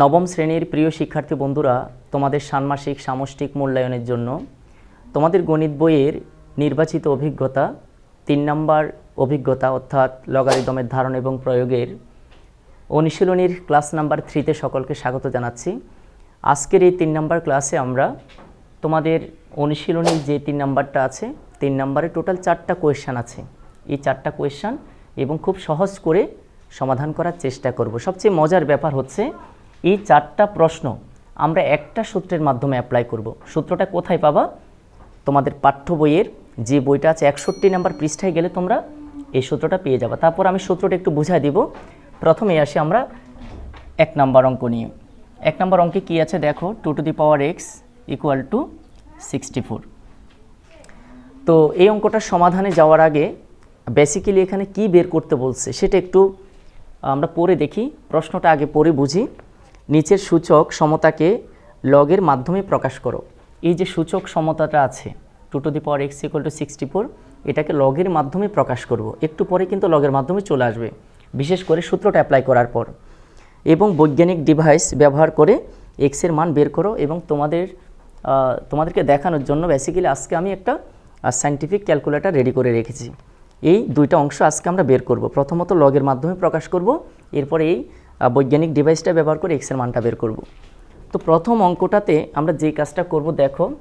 নবম শ্রেণির প্রিয় শিক্ষার্থী বন্ধুরা, তোমাদের ষান্মাসিক সামষ্টিক মূল্যায়নের জন্য তোমাদের গণিত বইয়ের নির্বাচিত অভিজ্ঞতা, তিন নম্বর অভিজ্ঞতা অর্থাৎ লগারিদমের ধারণ এবং প্রয়োগের অনুশীলনীর ক্লাস নাম্বার থ্রিতে সকলকে স্বাগত জানাচ্ছি। আজকের এই তিন নম্বর ক্লাসে আমরা তোমাদের অনুশীলনীর যে তিন নাম্বারটা আছে, তিন নম্বরে টোটাল চারটা কোয়েশ্চান আছে। এই চারটা কোয়েশ্চান এবং খুব সহজ করে সমাধান করার চেষ্টা করব। সবচেয়ে মজার ব্যাপার হচ্ছে এই চারটা প্রশ্ন আমরা একটা সূত্রের মাধ্যমে অ্যাপ্লাই করব। সূত্রটা কোথায় পাবা? তোমাদের পাঠ্য বইয়ের যে বইটা আছে একষট্টি নাম্বার পৃষ্ঠায় গেলে তোমরা এই সূত্রটা পেয়ে যাবে। তারপর আমি সূত্রটা একটু বুঝাই দিব। প্রথমে আসি আমরা এক নাম্বার অঙ্ক নিয়ে। এক নাম্বার অঙ্কে কী আছে দেখো? Two to the power X equal to sixty four তো এই অঙ্কটার সমাধানে যাওয়ার আগে বেসিক্যালি এখানে কি বের করতে বলছে সেটা একটু আমরা পড়ে দেখি, প্রশ্নটা আগে পড়ে বুঝি। নিচের সূচক সমতাকে লগের মাধ্যমে প্রকাশ করো। এই যে সূচক সমতাটা আছে two to the power X equal to sixty four এটাকে লগের মাধ্যমে প্রকাশ করব। একটু পরে কিন্তু লগের মাধ্যমে চলে আসবে, বিশেষ করে সূত্রটা অ্যাপ্লাই করার পর। এবং বৈজ্ঞানিক ডিভাইস ব্যবহার করে এক্সের মান বের করো এবং তোমাদের তোমাদেরকে দেখানোর জন্য বেসিক্যালি আজকে আমি একটা সাইন্টিফিক ক্যালকুলেটর রেডি করে রেখেছি। এই দুইটা অংশ আজকে আমরা বের করব। প্রথমত লগের মাধ্যমে প্রকাশ করব, এরপরে এই বৈজ্ঞানিক ডিভাইসটা ব্যবহার করে এক্সের মানটা বের করব। তো প্রথম অঙ্কটাতে আমরা যে কাজটা করব, দেখো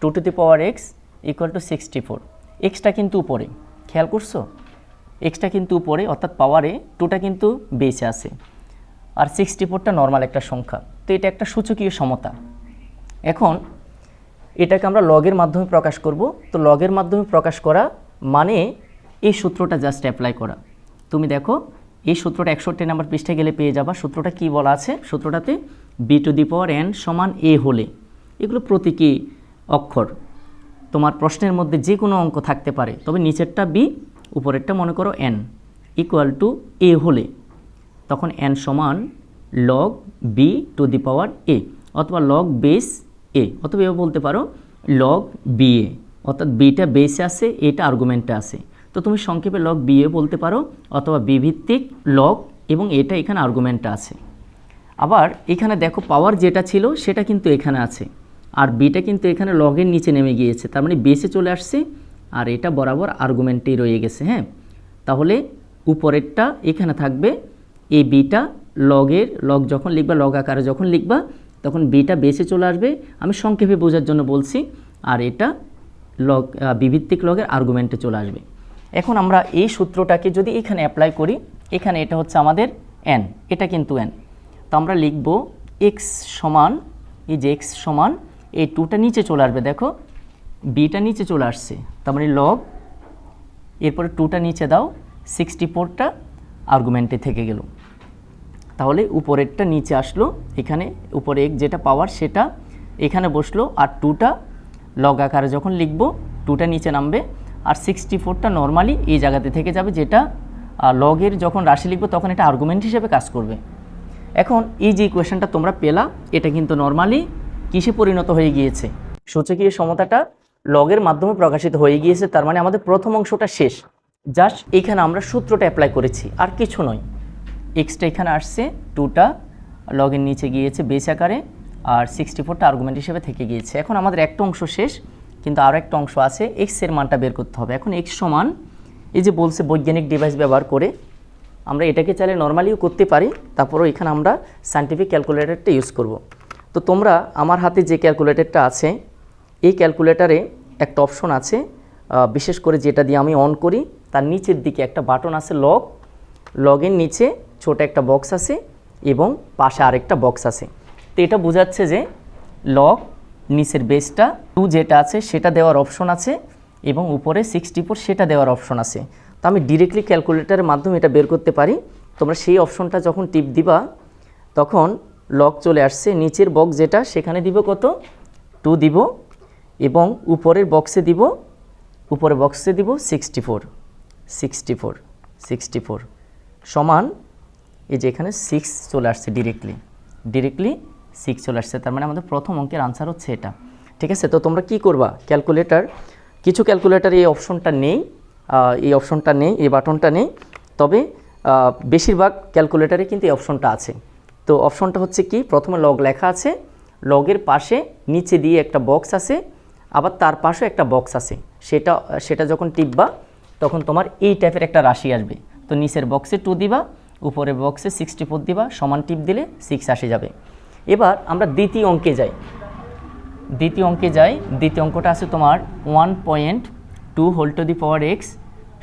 two to the power X equal to sixty four extra কিন্তু উপরে, খেয়াল করছ? এক্সটা কিন্তু উপরে, অর্থাৎ পাওয়ারে টুটা কিন্তু বেসে আছে। আর সিক্সটি ফোরটা নর্মাল একটা সংখ্যা। তো এটা একটা সূচকীয় সমতা। এখন, এটাকে আমরা লগের মাধ্যমে প্রকাশ করব। তো লগের মাধ্যমে প্রকাশ করা মানে এই সূত্রটা জাস্ট অ্যাপ্লাই করা। তুমি দেখো এই সূত্রটা একষট্টি নাম্বার পৃষ্ঠায় গেলে পেয়ে যাবা। সূত্রটা কি বলা আছে? সূত্রটাতে B to the power N সমান এ হলে। এগুলো প্রতীকী অক্ষর। তোমার প্রশ্নের মধ্যে যে কোনো অঙ্ক থাকতে পারে, তবে নিচেরটা বি উপরেরটা মনে করো এন ইকুয়াল টু এ হলে। তখন এন সমান log B to the power A অথবা লগ বেস এ অথবা এও বলতে পারো লগ বি এ অর্থাৎ বিটা বেসে আছে এটা আর্গুমেন্টে আছে। তো তুমি সংক্ষেপে লগ বি এ বলতে পারো অথবা বি ভিত্তিক লগ এবং এটা এখানে আর্গুমেন্টে আছে। আবার এখানে দেখো পাওয়ার যেটা ছিল সেটা কিন্তু এখানে আছে আর বিটা কিন্তু এখানে লগের নিচে নেমে গিয়েছে। তার মানে বেসে চলে আসছে আর এটা বরাবর আর্গুমেন্টেই রয়ে গেছে হ্যাঁ? তাহলে উপরেরটা এখানে থাকবে এই বিটা লগের লগ যখন লিখবা লগ আকারে যখন লিখবা, তখন বিটা বেসে চলে আসবে। আমি সংক্ষেপে বোঝার জন্য বলছি, আর এটা লগ বিভিত্তিক লগের আর্গুমেন্টে চলে আসবে। এখন আমরা এই সূত্রটাকে যদি এখানে অ্যাপ্লাই করি, এখানে এটা হচ্ছে আমাদের এন এটা কিন্তু এন তো আমরা লিখব এক্স সমান, এই যে এক্স সমান, এই টুটা নিচে চলে আসবে, দেখো। বিটা নিচে চলে আসছে, তার মানে লগ এরপরে টুটা নিচে দাও সিক্সটি ফোরটা আর্গুমেন্টে থেকে গেল। তাহলে উপরেরটা নিচে আসলো, এখানে উপরে এক যেটা পাওয়ার সেটা এখানে বসল, আর টুটা লগ আকারে যখন লিখব টুটা নিচে নামবে আর সিক্সটি ফোরটা নর্মালি এই জায়গাতে থেকে যাবে যেটা লগের যখন রাশি লিখব তখন এটা আর্গুমেন্ট হিসেবে কাজ করবে। এখন এই যে ইকুয়েশনটা তোমরা পেলা, এটা কিন্তু নর্মালি কিসে পরিণত হয়ে গিয়েছে? সূচকীয় সমতাটা লগের মাধ্যমে প্রকাশিত হয়ে গিয়েছে, তার মানে আমাদের প্রথম অংশটা শেষ। জাস্ট এখানে আমরা সূত্রটা অ্যাপ্লাই করেছি, আর কিছু নয়। এক্সটা এখানে আসছে টুটা লগের নিচে গিয়েছে বেস আকারে, আর সিক্সটি ফোরটা আর্গুমেন্ট হিসেবে থেকে গিয়েছে। এখন আমাদের একটা অংশ শেষ কিন্তু আরও একটা অংশ আছে এক্সের মানটা বের করতে হবে। এখন এক্স সমান, এই যে বলছে বৈজ্ঞানিক ডিভাইস ব্যবহার করে, আমরা এটাকে চাইলে নর্মালিও করতে পারি, তারপরেও এখানে আমরা সায়েন্টিফিক ক্যালকুলেটরটা ইউজ করব। তো তোমরা আমার হাতে যে ক্যালকুলেটরটা আছে, এই ক্যালকুলেটারে একটা অপশন আছে বিশেষ করে যেটা দিয়ে আমি অন করি, তার নিচের দিকে একটা বাটন আছে লগ লগের নিচে ছোট একটা বক্স আছে এবং পাশে আরেকটা বক্স আছে। তো এটা বোঝাচ্ছে যে লগ নিচের বেসটা টু যেটা আছে সেটা দেওয়ার অপশন আছে এবং উপরে সিক্সটি ফোর সেটা দেওয়ার অপশন আছে। তো আমি ডিরেক্টলি ক্যালকুলেটারের মাধ্যমে এটা বের করতে পারি। তোমরা সেই অপশনটা যখন টিপ দিবা, তখন লক চলে আসছে, নিচের বক্স যেটা, সেখানে দিব কত? টু দিব এবং উপরের বক্সে দিব, উপরের বক্সে দিব sixty four sixty four sixty four সমান এই যে এখানে সিক্স চলে আসছে ডিরেক্টলি ডিরেক্টলি সিক্স চলে আসছে, তার মানে আমাদের প্রথম অঙ্কের আনসার হচ্ছে এটা। ঠিক আছে? তো তোমরা কি করবা? ক্যালকুলেটর কিছু ক্যালকুলেটর এই অপশনটা নেই এই অপশনটা নেই, এই বাটনটা নেই, তবে বেশিরভাগ ক্যালকুলেটারে কিন্তু এই অপশনটা আছে। তো অপশনটা হচ্ছে কি? প্রথমে লগ লেখা আছে, লগের পাশে নিচে দিয়ে একটা বক্স আছে, আবার তার পাশে একটা বক্স আছে। সেটা সেটা যখন টিপবা, তখন তোমার এই টাইপের একটা রাশি আসবে। তো নিচের বক্সে টু দিবা, উপরের বক্সে সিক্সটি ফোর দিবা, সমান টিপ দিলে সিক্স আসে যাবে। এবার আমরা দ্বিতীয় অঙ্কে যাই। দ্বিতীয় অঙ্কে যাই। দ্বিতীয় অঙ্কটা আছে তোমার one point two whole to the power X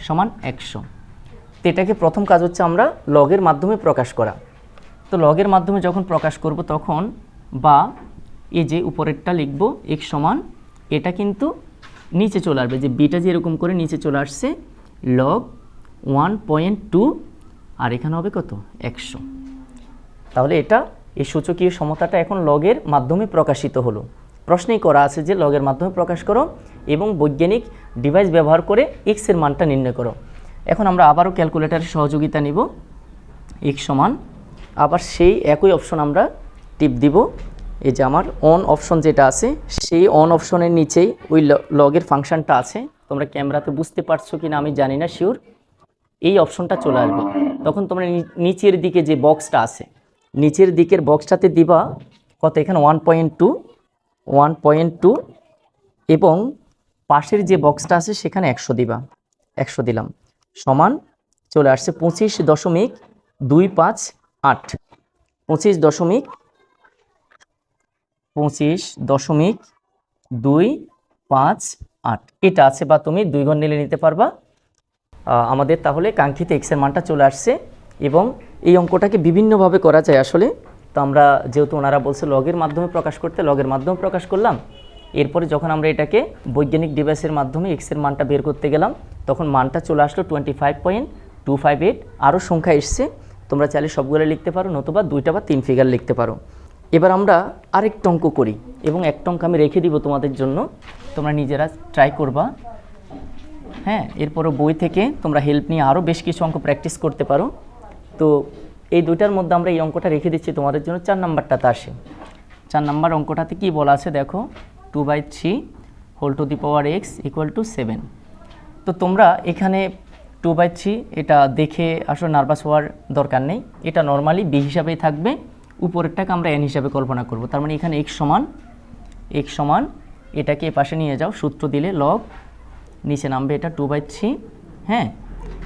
সমান একশো। তো এটাকে প্রথম কাজ হচ্ছে আমরা লগের মাধ্যমে প্রকাশ করা। তো লগের মাধ্যমে যখন প্রকাশ করব তখন বা এই যে উপরেরটা লিখব এক্স সমান, এটা কিন্তু নিচে চলে আসবে। যে বিটা যে এরকম করে নিচে চলে আসছে লগ ওয়ান পয়েন্ট টু আর এখানে হবে কত? একশো। তাহলে এটা এই সূচকীয় সমতাটা এখন লগের মাধ্যমে প্রকাশিত হলো। প্রশ্নেই করা আছে যে লগের মাধ্যমে প্রকাশ করো এবং বৈজ্ঞানিক ডিভাইস ব্যবহার করে এক্সের মানটা নির্ণয় করো। এখন আমরা আবারও ক্যালকুলেটারের সহযোগিতা নিব। এক্স সমান, আবার সেই একই অপশন আমরা টিপ দিব। এই যে আমার অন অপশন যেটা আছে, সেই অন অপশনের নিচেই ওই লগের ফাংশনটা আছে। তোমরা ক্যামেরাতে বুঝতে পারছ কি না আমি জানি না শিওর এই অপশনটা চলে আসবে। তখন তোমরা নিচের দিকে যে বক্সটা আছে নিচের দিকের বক্সটাতে দিবা কত? এখানে one point two one point two এবং পাশের যে বক্সটা আছে সেখানে একশো দিবা। একশো দিলাম। সমান চলে আসছে পঁচিশ দশমিক দুই পাঁচ আট। পঁচিশ দশমিক পঁচিশ দশমিক দুই পাঁচ আট। এটা আছে বা তুমি দুই ঘর নিলে নিতে পারবা। আমাদের তাহলে কাঙ্ক্ষিত এক্সের মানটা চলে আসছে এবং এই অঙ্কটাকে বিভিন্নভাবে করা যায় আসলে। তো আমরা যেহেতু ওনারা বলছে লগের মাধ্যমে প্রকাশ করতে লগের মাধ্যমে প্রকাশ করলাম। এরপরে যখন আমরা এটাকে বৈজ্ঞানিক ডিভাইসের মাধ্যমে এক্সের মানটা বের করতে গেলাম, তখন মানটা চলে আসলো twenty five point two five eight আরও সংখ্যা এসছে। তোমরা চাইলে সবগুলো লিখতে পারো, নতুবা দুইটা বা তিন ফিগার লিখতে পারো। এবার আমরা আরেকটা অঙ্ক করি এবং একটা অঙ্ক আমি রেখে দিব তোমাদের জন্য। তোমরা নিজেরা ট্রাই করবা। হ্যাঁ এরপরও বই থেকে তোমরা হেল্প নিয়ে আরও বেশ কিছু অঙ্ক প্র্যাকটিস করতে পারো। তো এই দুইটার মধ্যে আমরা এই অঙ্কটা রেখে দিচ্ছি। তোমাদের জন্য চার নাম্বারটাতে আসে। চার নাম্বার অঙ্কটাতে কি বলা আছে দেখো? Two by three whole to the power X equal to seven তো তোমরা এখানে টু বাই থ্রি এটা দেখে আসলে নার্ভাস হওয়ার দরকার নেই। এটা নর্মালি বি হিসাবেই থাকবে। উপরেরটাকে আমরা এন হিসাবে কল্পনা করব। তার মানে এখানে এক্স সমান এক্স সমান, এটাকে এ পাশে নিয়ে যাও, সূত্র দিলে লগ নিচে নামবে এটা টু বাই থ্রি হ্যাঁ?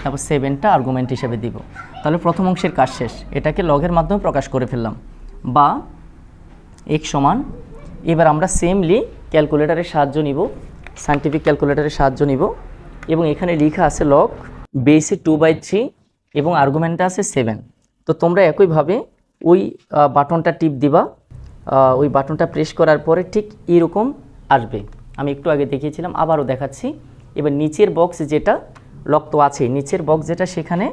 তারপর সেভেনটা আর্গুমেন্ট হিসেবে দিব। তাহলে প্রথম অংশের কাজ শেষ। এটাকে লগের মাধ্যমে প্রকাশ করে ফেললাম। বা এক সমান, এবার আমরা সেমলি ক্যালকুলেটারের সাহায্য নিব সায়েন্টিফিক ক্যালকুলেটারের সাহায্য নিব, এবং এখানে লেখা আছে লগ বেসে টু বাই থ্রি এবং আর্গুমেন্টটা আছে সেভেন তো তোমরা একইভাবে ওই বাটনটা টিপ দিবা ওই বাটনটা প্রেস করার পরে ঠিক এরকম আসবে। আমি একটু আগে দেখিয়েছিলাম, আবারও দেখাচ্ছি। এবার নিচের বক্স যেটা লক তো আছে। নিচের বক্স যেটা সেখানে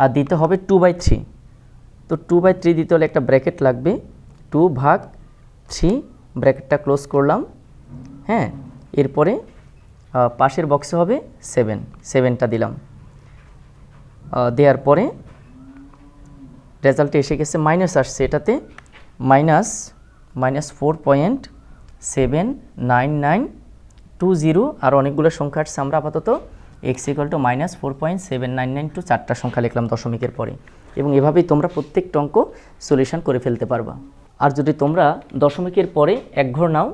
আহ, দিতে হবে টু বাই থ্রি তো টু বাই থ্রি দিতে হলে একটা ব্র্যাকেট লাগবে। টু ভাগ থ্রি ব্র্যাকেটটা ক্লোজ করলাম। হ্যাঁ এরপরে পাশের বক্সে হবে সেভেন সেভেনটা দিলাম। দেওয়ার পরে রেজাল্টে এসে গেছে মাইনাস আসছে। এটাতে minus minus four point seven nine nine two zero আর অনেকগুলো সংখ্যা আসছে। আমরা আপাতত X equal to minus four point seven nine nine two চারটা সংখ্যা লিখলাম দশমিকের পরে। এবং এভাবেই তোমরা প্রত্যেকটা অঙ্ক সলিউশন করে ফেলতে পারবা। আর যদি তোমরা দশমিকের পরে এক ঘর নাও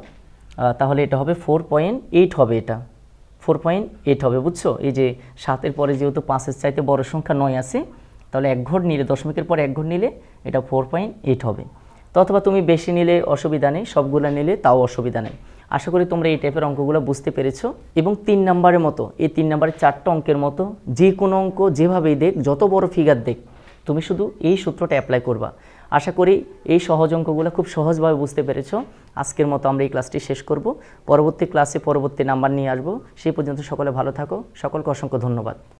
তাহলে এটা হবে ফোর পয়েন্ট এইট হবে এটা। ফোর পয়েন্ট এইট হবে, বুঝছ? এই যে সাতের পরে যেহেতু পাঁচের চাইতে বড় সংখ্যা নয় আছে, তাহলে এক ঘর নিলে, দশমিকের পরে এক ঘর নিলে এটা ফোর পয়েন্ট এইট হবে। তো অথবা তুমি বেশি নিলে অসুবিধা নেই, সবগুলো নিলে তাও অসুবিধা নেই। আশা করি তোমরা এই টাইপের অঙ্কগুলো বুঝতে পেরেছ। এবং তিন নাম্বারের মতো, এই তিন নাম্বারের চারটা অঙ্কের মতো, যে কোনো অঙ্ক যেভাবেই দেখ, যত বড় ফিগার দেখ, তুমি শুধু এই সূত্রটা অ্যাপ্লাই করবা। আশা করি এই সহজ অঙ্কগুলো খুব সহজভাবে বুঝতে পেরেছ। আজকের মতো আমরা এই ক্লাসটি শেষ করব। পরবর্তী ক্লাসে পরবর্তী নাম্বার নিয়ে আসব। সেই পর্যন্ত সকলে ভালো থাকো। সকলকে অসংখ্য ধন্যবাদ।